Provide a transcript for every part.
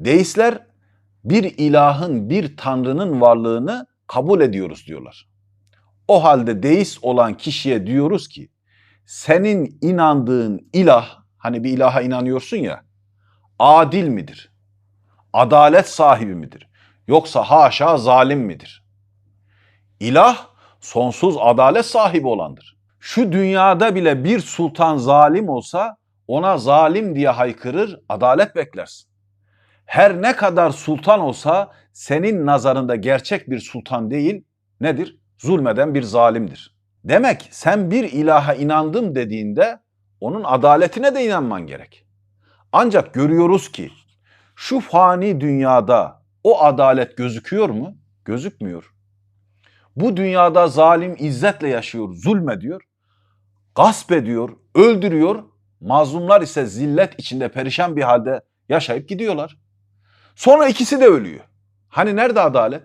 Deistler bir ilahın, bir tanrının varlığını kabul ediyoruz diyorlar. O halde deist olan kişiye diyoruz ki senin inandığın ilah, hani bir ilaha inanıyorsun ya, adil midir? Adalet sahibi midir? Yoksa haşa zalim midir? İlah sonsuz adalet sahibi olandır. Şu dünyada bile bir sultan zalim olsa ona zalim diye haykırır, adalet beklersin. Her ne kadar sultan olsa senin nazarında gerçek bir sultan değil, nedir? Zulmeden bir zalimdir. Demek sen bir ilaha inandım dediğinde onun adaletine de inanman gerek. Ancak görüyoruz ki şu fani dünyada o adalet gözüküyor mu? Gözükmüyor. Bu dünyada zalim izzetle yaşıyor, zulmediyor, gasp ediyor, öldürüyor. Mazlumlar ise zillet içinde perişan bir halde yaşayıp gidiyorlar. Sonra ikisi de ölüyor. Hani nerede adalet?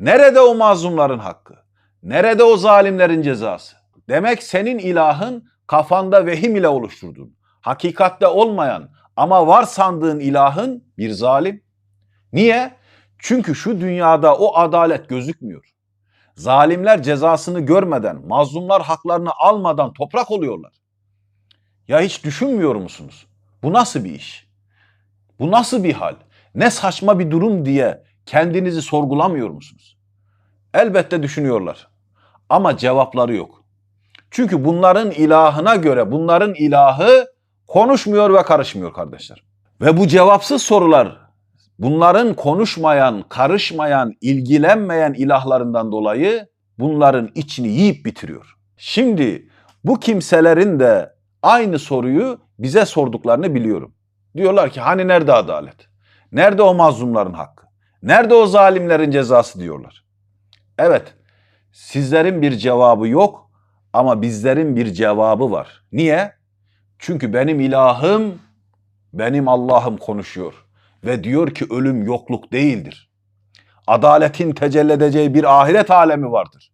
Nerede o mazlumların hakkı? Nerede o zalimlerin cezası? Demek senin ilahın kafanda vehim ile oluşturdun. Hakikatte olmayan ama var sandığın ilahın bir zalim. Niye? Çünkü şu dünyada o adalet gözükmüyor. Zalimler cezasını görmeden, mazlumlar haklarını almadan toprak oluyorlar. Ya hiç düşünmüyor musunuz? Bu nasıl bir iş? Bu nasıl bir hal? Ne saçma bir durum diye kendinizi sorgulamıyor musunuz? Elbette düşünüyorlar. Ama cevapları yok. Çünkü bunların ilahına göre bunların ilahı konuşmuyor ve karışmıyor kardeşler. Ve bu cevapsız sorular bunların konuşmayan, karışmayan, ilgilenmeyen ilahlarından dolayı bunların içini yiyip bitiriyor. Şimdi bu kimselerin de aynı soruyu bize sorduklarını biliyorum. Diyorlar ki hani nerede adalet? Nerede o mazlumların hakkı? Nerede o zalimlerin cezası diyorlar. Evet, sizlerin bir cevabı yok ama bizlerin bir cevabı var. Niye? Çünkü benim ilahım, benim Allah'ım konuşuyor ve diyor ki ölüm yokluk değildir. Adaletin tecelli edeceği bir ahiret alemi vardır.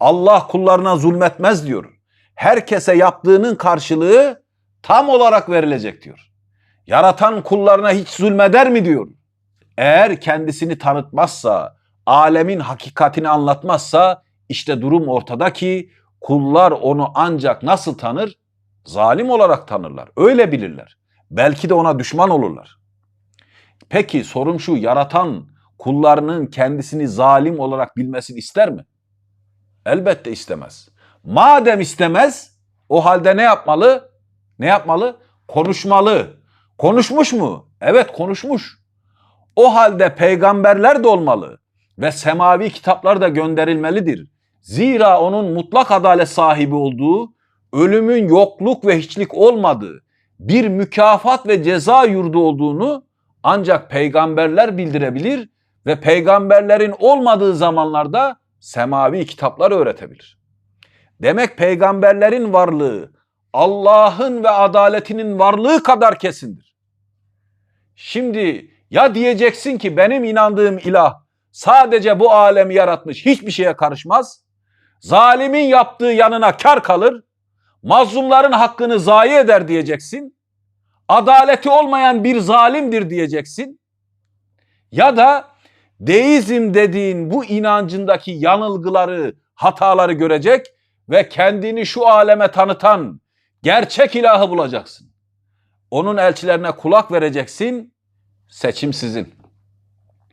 Allah kullarına zulmetmez diyor. Herkese yaptığının karşılığı tam olarak verilecek diyor. Yaratan kullarına hiç zulmeder mi diyor. Eğer kendisini tanıtmazsa, alemin hakikatini anlatmazsa işte durum ortada ki kullar onu ancak nasıl tanır? Zalim olarak tanırlar. Öyle bilirler. Belki de ona düşman olurlar. Peki sorum şu yaratan kullarının kendisini zalim olarak bilmesini ister mi? Elbette istemez. Madem istemez o halde ne yapmalı? Ne yapmalı? Konuşmalı. Konuşmuş mu? Evet konuşmuş. O halde peygamberler de olmalı ve semavi kitaplar da gönderilmelidir. Zira onun mutlak adalet sahibi olduğu, ölümün yokluk ve hiçlik olmadığı, bir mükafat ve ceza yurdu olduğunu ancak peygamberler bildirebilir ve peygamberlerin olmadığı zamanlarda semavi kitaplar öğretebilir. Demek peygamberlerin varlığı Allah'ın ve adaletinin varlığı kadar kesindir. Şimdi ya diyeceksin ki benim inandığım ilah sadece bu alemi yaratmış hiçbir şeye karışmaz. Zalimin yaptığı yanına kar kalır. Mazlumların hakkını zayi eder diyeceksin. Adaleti olmayan bir zalimdir diyeceksin. Ya da deizm dediğin bu inancındaki yanılgıları, hataları görecek ve kendini şu aleme tanıtan gerçek ilahı bulacaksın. Onun elçilerine kulak vereceksin. Seçim sizin.